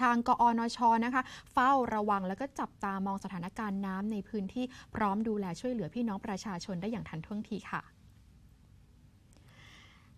ทางกอนชนะคะ เฝ้าระวังแล้วก็จับตามองสถานการณ์น้ำในพื้นที่พร้อมดูแลช่วยเหลือพี่น้องประชาชนได้อย่างทันท่วงทีค่ะ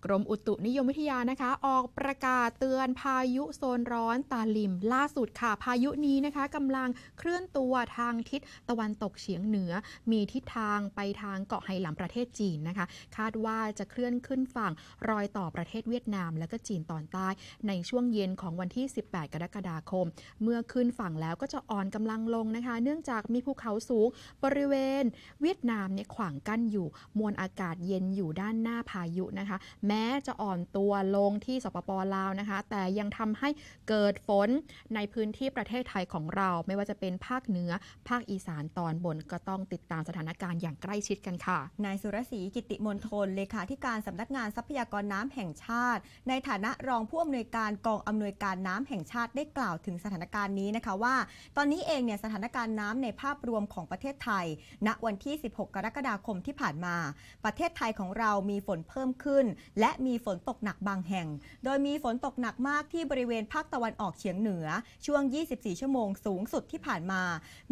กรมอุตุนิยมวิทยานะคะ ออกประกาศเตือนพายุโซนร้อนตาลิม ล่าสุดค่ะ พายุนี้นะคะกำลังเคลื่อนตัวทางทิศตะวันตกเฉียงเหนือ มีทิศทางไปทางเกาะไหหลำประเทศจีนนะคะ คาดว่าจะเคลื่อนขึ้นฝั่งรอยต่อประเทศเวียดนาม และก็จีนตอนใต้ ในช่วงเย็นของวันที่ 18 กรกฎาคม เมื่อขึ้นฝั่งแล้วก็จะอ่อนกำลังลงนะคะ เนื่องจากมีภูเขาสูงบริเวณ เวียดนามเนี่ยขวางกั้นอยู่ มวลอากาศเย็นอยู่ด้านหน้าพายุนะคะแม้จะอ่อนตัวลงที่สปปลาวนะคะ แต่ยังทำให้เกิดฝนในพื้นที่ประเทศไทยของเรา ไม่ว่าจะเป็นภาคเหนือ ภาคอีสานตอนบนก็ต้องติดตามสถานการณ์อย่างใกล้ชิดกันค่ะ นายสุรศรีกิติมนทนเลขาธิการสำนักงานทรัพยากรน้ำแห่งชาติ ในฐานะรองผู้อำนวยการกองอำนวยการน้ำแห่งชาติได้กล่าวถึงสถานการณ์นี้นะคะว่า ตอนนี้เองเนี่ยสถานการณ์น้ำในภาพรวมของประเทศไทย ณวันที่ 16 กรกฎาคมที่ผ่านมา ประเทศไทยของเรามีฝนเพิ่มขึ้นและมีฝนตกหนักบางแห่ง โดยมีฝนตกหนักมากที่บริเวณภาคตะวันออกเฉียงเหนือ ช่วง 24 ชั่วโมงสูงสุดที่ผ่านมา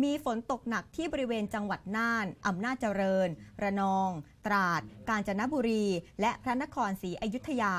มีฝนตกหนักที่บริเวณจังหวัดน่าน อำนาจเจริญ ระนอง ตราด กาญจนบุรี และพระนครศรีอยุธยา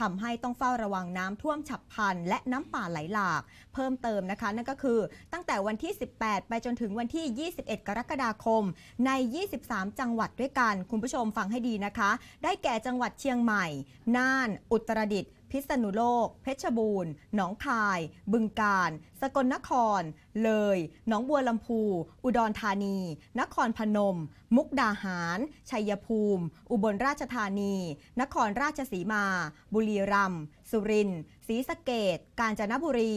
ทำให้ต้องเฝ้าระวังน้ำท่วมฉับพลัน และน้ำป่าไหลหลาก เพิ่มเติมนะคะ นั่นก็คือตั้งแต่วันที่ 18 ไปจนถึงวันที่ 21 กรกฎาคม ใน 23 จังหวัดด้วยกัน คุณผู้ชมฟังให้ดีนะคะ ได้แก่จังหวัดเชียงใหม่น่าน อุตรดิตถ์พิษณุโลก เพชรบูรณ์ หนองคาย บึงกาฬ สกลนคร เลย หนองบัวลำพู อุดรธานี นครพนม มุกดาหาร ชัยภูมิ อุบลราชธานี นครราชสีมา บุรีรัมย์ สุรินทร์ ศรีสะเกดกาญจนบุรี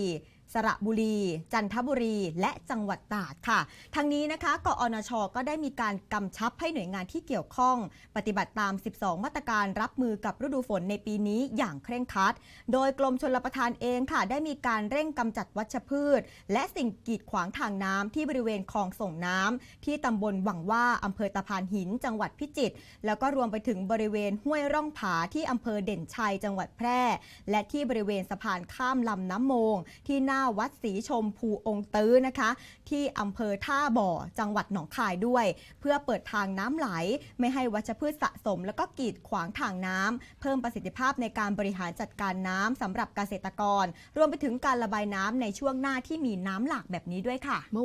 สระบุรี จันทบุรี และจังหวัดตราดค่ะทางนี้นะคะกอนช ก็ได้มีการกำชับให้หน่วยงานที่เกี่ยวข้อง ปฏิบัติตาม 12 มาตรการรับมือกับฤดูฝนในปีนี้อย่างเคร่งครัด โดยกรมชลประทานเองค่ะ ได้มีการเร่งกำจัดวัชพืช และสิ่งกีดขวางทางน้ำที่บริเวณคลองส่งน้ำที่ตำบลหวังว่าอำเภอตะพานหิน จังหวัดพิจิตร แล้วก็รวมไปถึงบริเวณห้วยร่องผาที่อำเภอเด่นชัย จังหวัดแพร่ และที่บริเวณสะพานข้ามลำน้ำโมงที่หน้าวัดศรีชมภูองค์ตื้อนะคะ ที่อำเภอท่าบ่อจังหวัดหนองคายด้วย เพื่อเปิดทางน้ำไหล ไม่ให้วัชพืชสะสม แล้วก็กีดขวางทางน้ำเพิ่มประสิทธิภาพในการบริหารจัดการน้ำสำหรับเกษตรกร รวมไปถึงการระบายน้ำในช่วงหน้าที่มีน้ำหลากแบบนี้ด้วยค่ะ